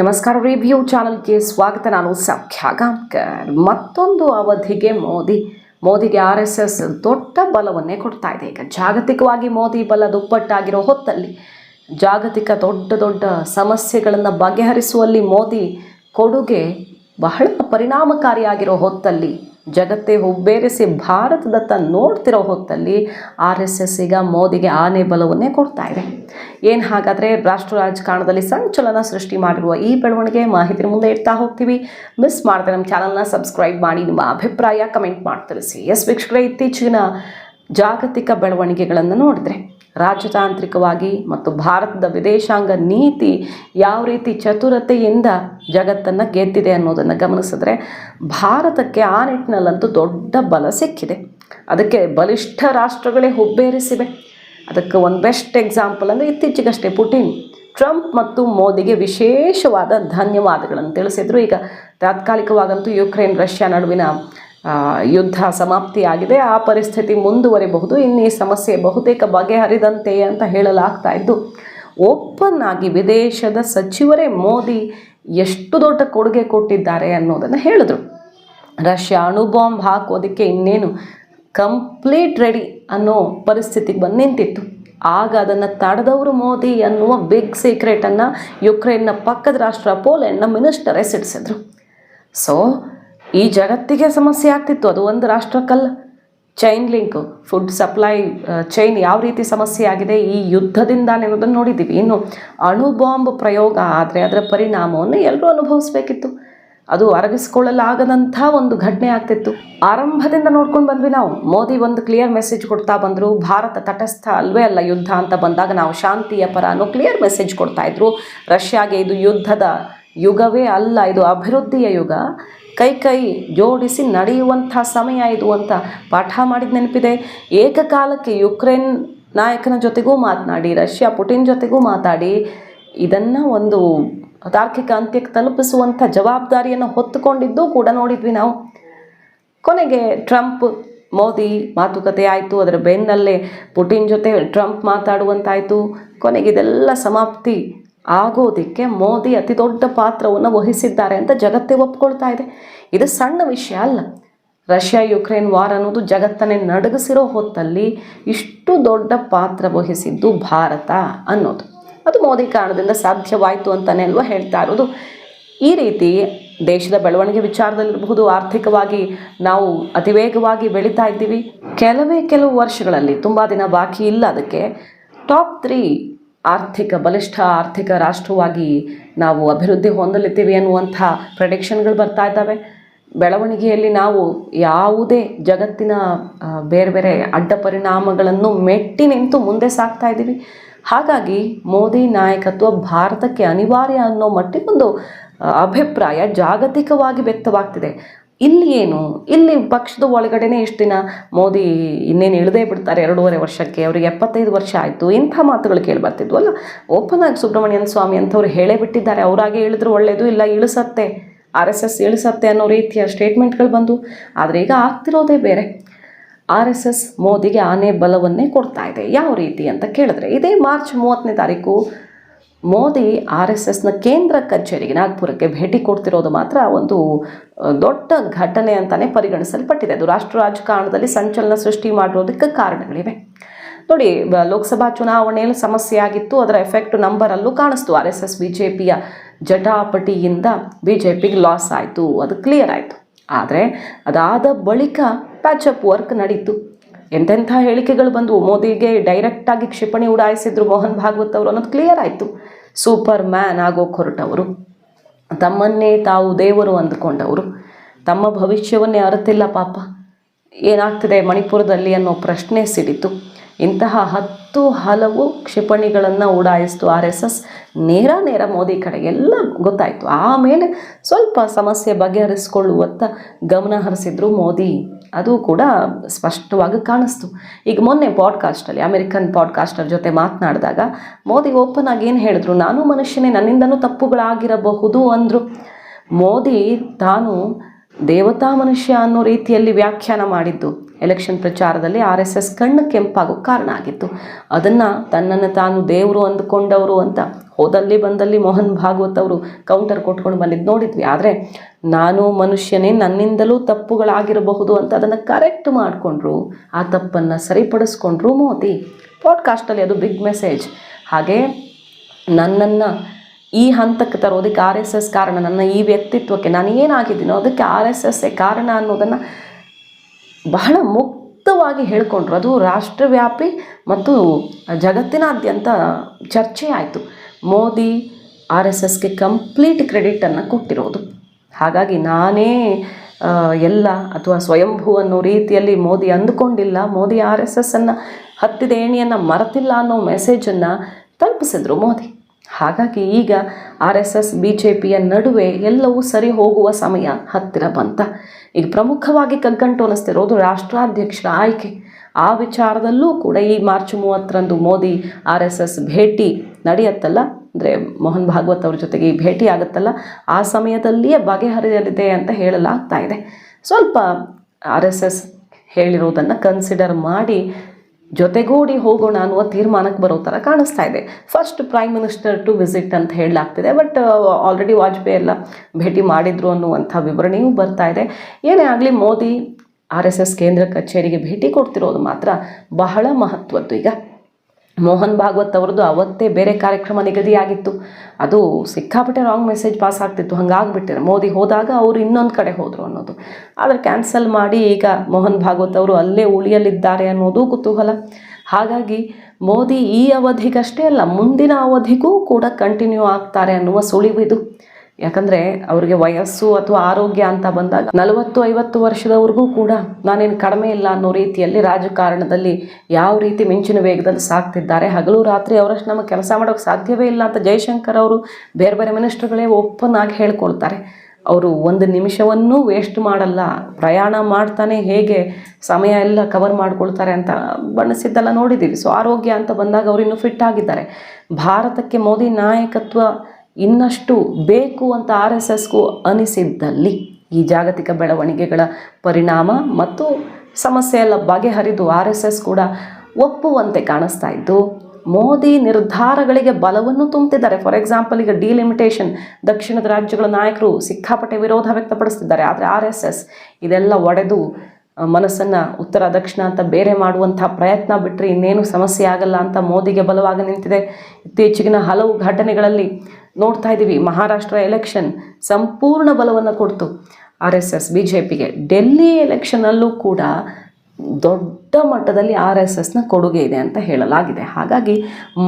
ನಮಸ್ಕಾರ ರಿವ್ಯೂ ಚಾನಲ್ಗೆ ಸ್ವಾಗತ. ನಾನು ಸಖ್ಯಾಗಾಂಕರ್ ಮತ್ತೊಂದು ಅವಧಿಗೆ ಮೋದಿ. ಮೋದಿಗೆ ಆರ್ ಎಸ್ ಎಸ್ ದೊಡ್ಡ ಬಲವನ್ನೇ ಕೊಡ್ತಾ ಇದೆ. ಈಗ ಜಾಗತಿಕವಾಗಿ ಮೋದಿ ಬಲ ದುಪ್ಪಟ್ಟಾಗಿರೋ ಹೊತ್ತಲ್ಲಿ ಜಾಗತಿಕ ದೊಡ್ಡ ದೊಡ್ಡ ಸಮಸ್ಯೆಗಳನ್ನು ಬಗೆಹರಿಸುವಲ್ಲಿ ಮೋದಿ ಕೊಡುಗೆ ಬಹಳ ಪರಿಣಾಮಕಾರಿಯಾಗಿರೋ ಹೊತ್ತಲ್ಲಿ ಜಗತ್ತೇ ಹುಬ್ಬೇರಿಸಿ ಭಾರತದತ್ತ ನೋಡ್ತಿರೋ ಹೊತ್ತಲ್ಲಿ ಆರ್ ಎಸ್ ಎಸ್ ಈಗ ಮೋದಿಗೆ ಆನೆ ಬಲವನ್ನೇ ಕೊಡ್ತಾ ಇದೆ. ಏನು ಹಾಗಾದರೆ ರಾಷ್ಟ್ರ ರಾಜಕಾರಣದಲ್ಲಿ ಸಂಚಲನ ಸೃಷ್ಟಿ ಮಾಡಿರುವ ಈ ಬೆಳವಣಿಗೆ ಮಾಹಿತಿ ಮುಂದೆ ಇಡ್ತಾ ಹೋಗ್ತೀವಿ. ಮಿಸ್ ಮಾಡದೆ ನಮ್ಮ ಚಾನಲ್ನ ಸಬ್ಸ್ಕ್ರೈಬ್ ಮಾಡಿ, ನಿಮ್ಮ ಅಭಿಪ್ರಾಯ ಕಮೆಂಟ್ ಮಾಡಿ ತಿಳಿಸಿ. ಎಸ್ ವೀಕ್ಷಕರೇ ಇತ್ತೀಚಿನ ಜಾಗತಿಕ ಬೆಳವಣಿಗೆಗಳನ್ನು ನೋಡಿದ್ರೆ ರಾಜತಾಂತ್ರಿಕವಾಗಿ ಮತ್ತು ಭಾರತದ ವಿದೇಶಾಂಗ ನೀತಿ ಯಾವ ರೀತಿ ಚತುರತೆಯಿಂದ ಜಗತ್ತನ್ನು ಗೆದ್ದಿದೆ ಅನ್ನೋದನ್ನು ಗಮನಿಸಿದ್ರೆ ಭಾರತಕ್ಕೆ ಆ ನಿಟ್ಟಿನಲ್ಲಂತೂ ದೊಡ್ಡ ಬಲ ಸಿಕ್ಕಿದೆ. ಅದಕ್ಕೆ ಬಲಿಷ್ಠ ರಾಷ್ಟ್ರಗಳೇ ಹುಬ್ಬೇರಿಸಿವೆ. ಅದಕ್ಕೆ ಒಂದು ಬೆಸ್ಟ್ ಎಕ್ಸಾಂಪಲ್ ಅಂದರೆ ಇತ್ತೀಚೆಗಷ್ಟೇ ಪುಟಿನ್, ಟ್ರಂಪ್ ಮತ್ತು ಮೋದಿಗೆ ವಿಶೇಷವಾದ ಧನ್ಯವಾದಗಳನ್ನು ತಿಳಿಸಿದರು. ಈಗ ತಾತ್ಕಾಲಿಕವಾಗಂತೂ ಯುಕ್ರೇನ್ ರಷ್ಯಾ ನಡುವಿನ ಯುದ್ಧ ಸಮಾಪ್ತಿಯಾಗಿದೆ. ಆ ಪರಿಸ್ಥಿತಿ ಮುಂದುವರಿಬಹುದು. ಇನ್ನೀ ಸಮಸ್ಯೆ ಬಹುತೇಕ ಬಗೆಹರಿದಂತೆ ಅಂತ ಹೇಳಲಾಗ್ತಾ ಇದ್ದು, ಓಪನ್ ಆಗಿ ವಿದೇಶದ ಸಚಿವರೇ ಮೋದಿ ಎಷ್ಟು ದೊಡ್ಡ ಕೊಡುಗೆ ಕೊಟ್ಟಿದ್ದಾರೆ ಅನ್ನೋದನ್ನು ಹೇಳಿದ್ರು. ರಷ್ಯಾ ಅಣುಬಾಂಬ್ ಹಾಕೋದಕ್ಕೆ ಇನ್ನೇನು ಕಂಪ್ಲೀಟ್ ರೆಡಿ ಅನ್ನೋ ಪರಿಸ್ಥಿತಿಗೆ ಬಂದು ನಿಂತಿತ್ತು. ಆಗ ಅದನ್ನು ತಡೆದವರು ಮೋದಿ ಅನ್ನುವ ಬಿಗ್ ಸೀಕ್ರೆಟನ್ನು ಯುಕ್ರೇನ್ನ ಪಕ್ಕದ ರಾಷ್ಟ್ರ ಪೋಲೆಂಡ್ನ ಮಿನಿಸ್ಟರೇ ಸಿಡಿಸಿದ್ರು. ಸೊ ಈ ಜಗತ್ತಿಗೆ ಸಮಸ್ಯೆ ಆಗ್ತಿತ್ತು. ಅದು ಒಂದು ರಾಷ್ಟ್ರಕ್ಕಲ್ಲ. Chain link food supply chain ಯಾವ ರೀತಿ ಸಮಸ್ಯೆ ಆಗಿದೆ, ಈ ಯುದ್ಧದಿಂದ ಅನ್ನೋದನ್ನು ನೋಡಿದ್ದೀವಿ. ಇನ್ನು ಅಣು ಬಾಂಬ್ ಪ್ರಯೋಗ ಆದರೆ ಅದರ ಪರಿಣಾಮವನ್ನು ಎಲ್ಲರೂ ಅನುಭವಿಸ್ಬೇಕಿತ್ತು. ಅದು ಅರಗಿಸ್ಕೊಳ್ಳಲಾಗದಂಥ ಒಂದು ಘಟನೆ ಆಗ್ತಿತ್ತು. ಆರಂಭದಿಂದ ನೋಡ್ಕೊಂಡು ಬಂದ್ವಿ ನಾವು. ಮೋದಿ ಒಂದು ಕ್ಲಿಯರ್ ಮೆಸೇಜ್ ಕೊಡ್ತಾ ಬಂದರು. ಭಾರತ ತಟಸ್ಥ ಅಲ್ವೇ ಅಲ್ಲ ಯುದ್ಧ ಅಂತ ಬಂದಾಗ ನಾವು ಶಾಂತಿಯ ಪರ ಅನ್ನೋ ಕ್ಲಿಯರ್ ಮೆಸೇಜ್ ಕೊಡ್ತಾ ಇದ್ರು. ರಷ್ಯಾಗೆ ಇದು ಯುದ್ಧದ ಯುಗವೇ ಅಲ್ಲ, ಇದು ಅಭಿವೃದ್ಧಿಯ ಯುಗ. ಕೈ ಕೈ ಜೋಡಿಸಿ ನಡೆಯುವಂಥ ಸಮಯ ಇದು ಅಂತ ಪಾಠ ಮಾಡಿದ ನೆನಪಿದೆ. ಏಕಕಾಲಕ್ಕೆ ಯುಕ್ರೇನ್ ನಾಯಕನ ಜೊತೆಗೂ ಮಾತನಾಡಿ, ರಷ್ಯಾ ಪುಟಿನ್ ಜೊತೆಗೂ ಮಾತಾಡಿ, ಇದನ್ನು ಒಂದು ತಾರ್ಕಿಕ ಅಂತ್ಯಕ್ಕೆ ತಲುಪಿಸುವಂಥ ಜವಾಬ್ದಾರಿಯನ್ನು ಹೊತ್ತುಕೊಂಡಿದ್ದು ಕೂಡ ನೋಡಿದ್ವಿ ನಾವು. ಕೊನೆಗೆ ಟ್ರಂಪ್, ಮೋದಿ ಮಾತುಕತೆ ಆಯಿತು. ಅದರ ಬೆನ್ನಲ್ಲೇ ಪುಟಿನ್ ಜೊತೆ ಟ್ರಂಪ್ ಮಾತಾಡುವಂತಾಯಿತು. ಕೊನೆಗೆ ಇದೆಲ್ಲ ಸಮಾಪ್ತಿ ಆಗೋದಕ್ಕೆ ಮೋದಿ ಅತಿ ದೊಡ್ಡ ಪಾತ್ರವನ್ನು ವಹಿಸಿದ್ದಾರೆ ಅಂತ ಜಗತ್ತೇ ಒಪ್ಕೊಳ್ತಾ ಇದೆ. ಇದು ಸಣ್ಣ ವಿಷಯ ಅಲ್ಲ. ರಷ್ಯಾ ಯುಕ್ರೇನ್ ವಾರ್ ಅನ್ನೋದು ಜಗತ್ತನ್ನೇ ನಡಗಿಸಿರೋ ಹೊತ್ತಲ್ಲಿ ಇಷ್ಟು ದೊಡ್ಡ ಪಾತ್ರ ವಹಿಸಿದ್ದು ಭಾರತ ಅನ್ನೋದು. ಅದು ಮೋದಿ ಕಾರಣದಿಂದ ಸಾಧ್ಯವಾಯಿತು ಅಂತಲೇ ಅಲ್ವಾ ಹೇಳ್ತಾ ಇರೋದು. ಈ ರೀತಿ ದೇಶದ ಬೆಳವಣಿಗೆ ವಿಚಾರದಲ್ಲಿರಬಹುದು, ಆರ್ಥಿಕವಾಗಿ ನಾವು ಅತಿ ವೇಗವಾಗಿ ಬೆಳೀತಾ ಇದ್ದೀವಿ. ಕೆಲವೇ ಕೆಲವು ವರ್ಷಗಳಲ್ಲಿ ತುಂಬ ದಿನ ಬಾಕಿ ಇಲ್ಲ ಅದಕ್ಕೆ. ಟಾಪ್ ತ್ರೀ ಆರ್ಥಿಕ ಬಲಿಷ್ಠ ಆರ್ಥಿಕ ರಾಷ್ಟ್ರವಾಗಿ ನಾವು ಅಭಿವೃದ್ಧಿ ಹೊಂದಲಿದ್ದೀವಿ ಅನ್ನುವಂಥ ಪ್ರೆಡಿಕ್ಷನ್ಗಳು ಬರ್ತಾ ಇದ್ದಾವೆ. ಬೆಳವಣಿಗೆಯಲ್ಲಿ ನಾವು ಯಾವುದೇ ಜಗತ್ತಿನ ಬೇರೆ ಬೇರೆ ಅಡ್ಡ ಪರಿಣಾಮಗಳನ್ನು ಮೆಟ್ಟಿ ನಿಂತು ಮುಂದೆ ಸಾಗ್ತಾ ಇದ್ದೀವಿ. ಹಾಗಾಗಿ ಮೋದಿ ನಾಯಕತ್ವ ಭಾರತಕ್ಕೆ ಅನಿವಾರ್ಯ ಅನ್ನೋ ಮಟ್ಟಿಗೊಂದು ಅಭಿಪ್ರಾಯ ಜಾಗತಿಕವಾಗಿ ವ್ಯಕ್ತವಾಗ್ತಿದೆ. ಇಲ್ಲಿ ಏನು? ಇಲ್ಲಿ ಪಕ್ಷದ ಒಳಗಡೆನೆ ಇಷ್ಟು ದಿನ ಮೋದಿ ಇನ್ನೇನು ಇಳದೇ ಬಿಡ್ತಾರೆ ಎರಡೂವರೆ ವರ್ಷಕ್ಕೆ, ಅವರಿಗೆ ಎಪ್ಪತ್ತೈದು ವರ್ಷ ಆಯಿತು, ಇಂಥ ಮಾತುಗಳು ಕೇಳಿ ಬರ್ತಿದ್ವು ಅಲ್ಲ? ಓಪನ್ ಆಗಿ ಸುಬ್ರಹ್ಮಣ್ಯನ್ ಸ್ವಾಮಿ ಅಂಥವ್ರು ಹೇಳೇ ಬಿಟ್ಟಿದ್ದಾರೆ, ಅವರಾಗೆ ಇಳಿದ್ರು ಒಳ್ಳೆಯದು ಇಲ್ಲ ಇಳಿಸತ್ತೆ, ಆರ್ ಎಸ್ ಎಸ್ ಇಳಿಸತ್ತೆ ಅನ್ನೋ ರೀತಿಯ ಸ್ಟೇಟ್ಮೆಂಟ್ಗಳು ಬಂದು ಆದರೆ ಈಗ ಆಗ್ತಿರೋದೇ ಬೇರೆ. ಆರ್ ಎಸ್ ಎಸ್ ಮೋದಿಗೆ ಆನೆ ಬಲವನ್ನೇ ಕೊಡ್ತಾ ಇದೆ, ಯಾವ ರೀತಿ ಅಂತ ಕೇಳಿದ್ರೆ, ಇದೇ ಮಾರ್ಚ್ ಮೂವತ್ತನೇ ತಾರೀಕು ಮೋದಿ ಆರ್ ಎಸ್ ಎಸ್ನ ಕೇಂದ್ರ ಕಚೇರಿಗೆ ನಾಗ್ಪುರಕ್ಕೆ ಭೇಟಿ ಕೊಡ್ತಿರೋದು ಮಾತ್ರ ಒಂದು ದೊಡ್ಡ ಘಟನೆ ಅಂತಲೇ ಪರಿಗಣಿಸಲ್ಪಟ್ಟಿದೆ. ಅದು ರಾಷ್ಟ್ರ ರಾಜಕಾರಣದಲ್ಲಿ ಸಂಚಲನ ಸೃಷ್ಟಿ ಮಾಡಿರೋದಕ್ಕೆ ಕಾರಣಗಳಿವೆ. ನೋಡಿ ಲೋಕಸಭಾ ಚುನಾವಣೆಯಲ್ಲಿ ಸಮಸ್ಯೆ ಆಗಿತ್ತು. ಅದರ ಎಫೆಕ್ಟ್ ನಂಬರಲ್ಲೂ ಕಾಣಿಸ್ತು. R S S, B J ಪಿಯ ಜಟಾಪಟಿಯಿಂದ ಬಿ ಜೆ ಪಿಗೆ ಲಾಸ್ ಆಯಿತು. ಅದು ಕ್ಲಿಯರ್ ಆಯಿತು. ಆದರೆ ಅದಾದ ಬಳಿಕ ಪ್ಯಾಚಪ್ ವರ್ಕ್ ನಡೀತು. ಎಂತೆಂಥ ಹೇಳಿಕೆಗಳು ಬಂದವು. ಮೋದಿಗೆ ಡೈರೆಕ್ಟಾಗಿ ಕ್ಷಿಪಣಿ ಉಡಾಯಿಸಿದ್ರು ಮೋಹನ್ ಭಾಗವತ್ ಅವರು ಅನ್ನೋದು ಕ್ಲಿಯರ್ ಆಯಿತು. ಸೂಪರ್ ಮ್ಯಾನ್ ಆಗೋಕೆ ಹೊರಟವರು ತಮ್ಮನ್ನೇ ತಾವು ದೇವರು ಅಂದುಕೊಂಡವರು. ತಮ್ಮ ಭವಿಷ್ಯವನ್ನೇ ಅರಿತಿಲ್ಲ ಪಾಪ. ಏನಾಗ್ತಿದೆ ಮಣಿಪುರದಲ್ಲಿ ಅನ್ನೋ ಪ್ರಶ್ನೆ ಸಿಡಿತು. ಇಂತಹ ಹತ್ತು ಹಲವು ಕ್ಷಿಪಣಿಗಳನ್ನು ಉಡಾಯಿಸ್ತು ಆರ್ ಎಸ್ ಎಸ್. ನೇರ ನೇರ ಮೋದಿ ಕಡೆ ಎಲ್ಲ ಗೊತ್ತಾಯಿತು. ಆಮೇಲೆ ಸ್ವಲ್ಪ ಸಮಸ್ಯೆ ಬಗೆಹರಿಸ್ಕೊಳ್ಳುವತ್ತ ಗಮನ ಹರಿಸಿದ್ರು ಮೋದಿ. ಅದು ಕೂಡ ಸ್ಪಷ್ಟವಾಗಿ ಕಾಣಿಸ್ತು. ಈಗ ಮೊನ್ನೆ ಪಾಡ್ಕಾಸ್ಟಲ್ಲಿ ಅಮೆರಿಕನ್ ಪಾಡ್ಕಾಸ್ಟರ್ ಜೊತೆ ಮಾತನಾಡಿದಾಗ, ಮೋದಿ ಓಪನ್ ಆಗಿ ಏನು ಹೇಳಿದ್ರು? ನಾನು ಮನುಷ್ಯನೇ, ನನ್ನಿಂದನೂ ತಪ್ಪುಗಳಾಗಿರಬಹುದು ಅಂದರು. ಮೋದಿ ತಾನು ದೇವತಾ ಮನುಷ್ಯ ಅನ್ನೋ ರೀತಿಯಲ್ಲಿ ವ್ಯಾಖ್ಯಾನ ಮಾಡಿದ್ದು. ಎಲೆಕ್ಷನ್ ಪ್ರಚಾರದಲ್ಲಿ ಆರ್ ಎಸ್ ಎಸ್ ಕಣ್ಣು ಕೆಂಪಾಗೋ ಕಾರಣ ಆಗಿತ್ತು. ಅದನ್ನು ತನ್ನನ್ನು ತಾನು ದೇವರು ಅಂದುಕೊಂಡವರು ಅಂತ ಹೋದಲ್ಲಿ ಬಂದಲ್ಲಿ ಮೋಹನ್ ಭಾಗವತ್ ಅವರು ಕೌಂಟರ್ ಕೊಟ್ಕೊಂಡು ಬಂದಿದ್ದು ನೋಡಿದ್ವಿ. ಆದರೆ ನಾನು ಮನುಷ್ಯನೇ, ನನ್ನಿಂದಲೂ ತಪ್ಪುಗಳಾಗಿರಬಹುದು ಅಂತ ಅದನ್ನು ಕರೆಕ್ಟ್ ಮಾಡಿಕೊಂಡ್ರು. ಆ ತಪ್ಪನ್ನು ಸರಿಪಡಿಸ್ಕೊಂಡ್ರು ಮೋದಿ ಪಾಡ್ಕಾಸ್ಟಲ್ಲಿ ಅದು ಬಿಗ್ ಮೆಸೇಜ್ ಹಾಗೆ ನನ್ನನ್ನು ಈ ಹಂತಕ್ಕೆ ತರೋದಕ್ಕೆ ಆರ್ ಎಸ್ ಎಸ್ ಕಾರಣ, ನನ್ನ ಈ ವ್ಯಕ್ತಿತ್ವಕ್ಕೆ ನಾನು ಏನಾಗಿದ್ದೀನೋ ಅದಕ್ಕೆ ಆರ್ ಎಸ್ ಎಸ್ಸೇ ಕಾರಣ ಅನ್ನೋದನ್ನು ಬಹಳ ಮುಕ್ತವಾಗಿ ಹೇಳ್ಕೊಂಡ್ರು. ಅದು ರಾಷ್ಟ್ರವ್ಯಾಪಿ ಮತ್ತು ಜಗತ್ತಿನಾದ್ಯಂತ ಚರ್ಚೆ ಆಯಿತು. ಮೋದಿ ಆರ್ ಎಸ್ ಎಸ್ಗೆ ಕಂಪ್ಲೀಟ್ ಕ್ರೆಡಿಟನ್ನು ಕೊಟ್ಟಿರೋದು. ಹಾಗಾಗಿ ನಾನೇ ಎಲ್ಲ ಅಥವಾ ಸ್ವಯಂಭೂ ಅನ್ನೋ ರೀತಿಯಲ್ಲಿ ಮೋದಿ ಅಂದುಕೊಂಡಿಲ್ಲ, ಮೋದಿ ಆರ್ ಎಸ್ ಎಸ್ಸನ್ನು ಹತ್ತಿದ ಏಣಿಯನ್ನು ಮರೆತಿಲ್ಲ ಅನ್ನೋ ಮೆಸೇಜನ್ನು ತಲುಪಿಸಿದ್ರು ಮೋದಿ. ಹಾಗಾಗಿ ಈಗ R S S, B J ಪಿಯ ನಡುವೆ ಎಲ್ಲವೂ ಸರಿ ಹೋಗುವ ಸಮಯ ಹತ್ತಿರ ಬಂತ. ಈಗ ಪ್ರಮುಖವಾಗಿ ಕಗ್ಗಂಟು ಅನ್ನಿಸ್ತಿರೋದು ರಾಷ್ಟ್ರಾಧ್ಯಕ್ಷರ ಆಯ್ಕೆ. ಆ ವಿಚಾರದಲ್ಲೂ ಕೂಡ ಈ ಮಾರ್ಚ್ ಮೂವತ್ತರಂದು ಮೋದಿ ಆರ್ ಎಸ್ ಎಸ್ ಭೇಟಿ ನಡೆಯತ್ತಲ್ಲ? ಅಂದರೆ ಮೋಹನ್ ಭಾಗವತ್ ಅವ್ರ ಜೊತೆಗೆ ಈ ಭೇಟಿ ಆಗುತ್ತಲ್ಲ? ಆ ಸಮಯದಲ್ಲಿಯೇ ಬಗೆಹರಿಯಲಿದೆ ಅಂತ ಹೇಳಲಾಗ್ತಾ ಇದೆ. ಸ್ವಲ್ಪ ಆರ್ ಎಸ್ ಎಸ್ ಹೇಳಿರೋದನ್ನು ಕನ್ಸಿಡರ್ ಮಾಡಿ ಜೊತೆಗೂಡಿ ಹೋಗೋಣ ಅನ್ನುವ ತೀರ್ಮಾನಕ್ಕೆ ಬರೋ ಥರ ಕಾಣಿಸ್ತಾ ಇದೆ. First prime minister to visit ಅಂತ ಹೇಳಲಾಗ್ತಿದೆ. ಬಟ್ ಆಲ್ರೆಡಿ ವಾಜಪೇಯಿ ಎಲ್ಲ ಭೇಟಿ ಮಾಡಿದ್ರು ಅನ್ನುವಂಥ ವಿವರಣೆಯೂ ಬರ್ತಾ ಇದೆ. ಏನೇ ಆಗಲಿ ಮೋದಿ ಆರ್ ಎಸ್ ಎಸ್ ಕೇಂದ್ರ ಕಚೇರಿಗೆ ಭೇಟಿ ಕೊಡ್ತಿರೋದು ಮಾತ್ರ ಬಹಳ ಮಹತ್ವದ್ದು. ಈಗ ಮೋಹನ್ ಭಾಗವತ್ ಅವ್ರದ್ದು ಅವತ್ತೇ ಬೇರೆ ಕಾರ್ಯಕ್ರಮ ನಿಗದಿಯಾಗಿತ್ತು. ಅದು ಸಿಕ್ಕಾಪಟ್ಟೆ ರಾಂಗ್ ಮೆಸೇಜ್ ಪಾಸ್ ಆಗ್ತಿತ್ತು. ಹಂಗಾಗ್ಬಿಟ್ಟಿದೆ. ಮೋದಿ ಹೋದಾಗ ಅವರು ಇನ್ನೊಂದು ಕಡೆ ಹೋದರು ಅನ್ನೋದು. ಆದರೆ ಕ್ಯಾನ್ಸಲ್ ಮಾಡಿ ಈಗ ಮೋಹನ್ ಭಾಗವತ್ ಅವರು ಅಲ್ಲೇ ಉಳಿಯಲಿದ್ದಾರೆ ಅನ್ನೋದು ಕುತೂಹಲ. ಹಾಗಾಗಿ ಮೋದಿ ಈ ಅವಧಿಗಷ್ಟೇ ಅಲ್ಲ, ಮುಂದಿನ ಅವಧಿಗೂ ಕೂಡ ಕಂಟಿನ್ಯೂ ಆಗ್ತಾರೆ ಅನ್ನುವ ಸುಳಿವಿದು. ಯಾಕಂದರೆ ಅವರಿಗೆ ವಯಸ್ಸು ಅಥವಾ ಆರೋಗ್ಯ ಅಂತ ಬಂದಾಗ ನಲವತ್ತು, ಐವತ್ತು ವರ್ಷದವರೆಗೂ ಕೂಡ ನಾನೇನು ಕಡಿಮೆ ಇಲ್ಲ ಅನ್ನೋ ರೀತಿಯಲ್ಲಿ ರಾಜಕಾರಣದಲ್ಲಿ ಯಾವ ರೀತಿ ಮಿಂಚಿನ ವೇಗದಲ್ಲಿ ಸಾಕ್ತಿದ್ದಾರೆ. ಹಗಲು ರಾತ್ರಿ ಅವರಷ್ಟು ನಮಗೆ ಕೆಲಸ ಮಾಡೋಕ್ಕೆ ಸಾಧ್ಯವೇ ಇಲ್ಲ ಅಂತ ಜಯಶಂಕರ್ ಅವರು ಬೇರೆ ಬೇರೆ ಮಿನಿಸ್ಟರ್ಗಳೇ ಓಪನ್ ಆಗಿ ಹೇಳ್ಕೊಳ್ತಾರೆ. ಅವರು ಒಂದು ನಿಮಿಷವನ್ನೂ ವೇಸ್ಟ್ ಮಾಡಲ್ಲ, ಪ್ರಯಾಣ ಮಾಡ್ತಾನೆ ಹೇಗೆ ಸಮಯ ಎಲ್ಲ ಕವರ್ ಮಾಡ್ಕೊಳ್ತಾರೆ ಅಂತ ಬಣ್ಣಿಸಿದ್ದೆಲ್ಲ ನೋಡಿದ್ದೀವಿ. ಸೊ, ಆರೋಗ್ಯ ಅಂತ ಬಂದಾಗ ಅವರು ಇನ್ನೂ ಫಿಟ್ ಆಗಿದ್ದಾರೆ. ಭಾರತಕ್ಕೆ ಮೋದಿ ನಾಯಕತ್ವ ಇನ್ನಷ್ಟು ಬೇಕು ಅಂತ ಆರ್ ಎಸ್ ಎಸ್ಗೂ ಅನಿಸಿದ್ದಲ್ಲಿ ಈ ಜಾಗತಿಕ ಬೆಳವಣಿಗೆಗಳ ಪರಿಣಾಮ ಮತ್ತು ಸಮಸ್ಯೆ ಎಲ್ಲ ಬಗೆಹರಿದು ಆರ್ ಎಸ್ ಎಸ್ ಕೂಡ ಒಪ್ಪುವಂತೆ ಕಾಣಿಸ್ತಾ ಇದ್ದು, ಮೋದಿ ನಿರ್ಧಾರಗಳಿಗೆ ಬಲವನ್ನು ತುಂಬುತ್ತಿದ್ದಾರೆ ಫಾರ್ ಎಕ್ಸಾಂಪಲ್ ಈಗ ಡಿಲಿಮಿಟೇಷನ್ ದಕ್ಷಿಣದ ರಾಜ್ಯಗಳ ನಾಯಕರು ಸಿಕ್ಕಾಪಟ್ಟೆ ವಿರೋಧ ವ್ಯಕ್ತಪಡಿಸ್ತಿದ್ದಾರೆ. ಆದರೆ ಆರ್ ಎಸ್ ಎಸ್ ಇದೆಲ್ಲ ಒಡೆದು ಮನಸ್ಸನ್ನು ಉತ್ತರ, ದಕ್ಷಿಣ ಅಂತ ಬೇರೆ ಮಾಡುವಂಥ ಪ್ರಯತ್ನ ಬಿಟ್ಟರೆ ಇನ್ನೇನು ಸಮಸ್ಯೆ ಆಗಲ್ಲ ಅಂತ ಮೋದಿಗೆ ಬಲವಾಗಿ ನಿಂತಿದೆ. ಇತ್ತೀಚೆಗಿನ ಹಲವು ಘಟನೆಗಳಲ್ಲಿ ನೋಡ್ತಾ ಇದ್ದೀವಿ. ಮಹಾರಾಷ್ಟ್ರ ಎಲೆಕ್ಷನ್ ಸಂಪೂರ್ಣ ಬಲವನ್ನು ಕೊಡ್ತು. R S S B J ಪಿಗೆ ಡೆಲ್ಲಿ ಎಲೆಕ್ಷನಲ್ಲೂ ಕೂಡ ದೊಡ್ಡ ಮಟ್ಟದಲ್ಲಿ ಆರ್ ಎಸ್ ಎಸ್ನ ಕೊಡುಗೆ ಇದೆ ಅಂತ ಹೇಳಲಾಗಿದೆ. ಹಾಗಾಗಿ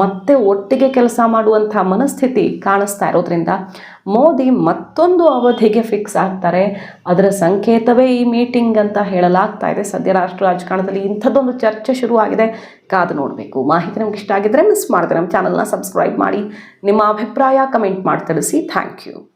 ಮತ್ತೆ ಒಟ್ಟಿಗೆ ಕೆಲಸ ಮಾಡುವಂಥ ಮನಸ್ಥಿತಿ ಕಾಣಿಸ್ತಾ ಇರೋದ್ರಿಂದ ಮೋದಿ ಮತ್ತೊಂದು ಅವಧಿಗೆ ಫಿಕ್ಸ್ ಆಗ್ತಾರೆ. ಅದರ ಸಂಕೇತವೇ ಈ ಮೀಟಿಂಗ್ ಅಂತ ಹೇಳಲಾಗ್ತಾ ಇದೆ. ಸದ್ಯ ರಾಷ್ಟ್ರ ರಾಜಕಾರಣದಲ್ಲಿ ಇಂಥದ್ದೊಂದು ಚರ್ಚೆ ಶುರುವಾಗಿದೆ. ಕಾದು ನೋಡಬೇಕು. ಮಾಹಿತಿ ನಮ್ಗೆ ಇಷ್ಟ ಆಗಿದ್ರೆ ಮಿಸ್ ಮಾಡಿದ್ರೆ ನಮ್ಮ ಚಾನಲ್ನ ಸಬ್ಸ್ಕ್ರೈಬ್ ಮಾಡಿ. ನಿಮ್ಮ ಅಭಿಪ್ರಾಯ ಕಮೆಂಟ್ ಮಾಡಿ ತಿಳಿಸಿ. Thank you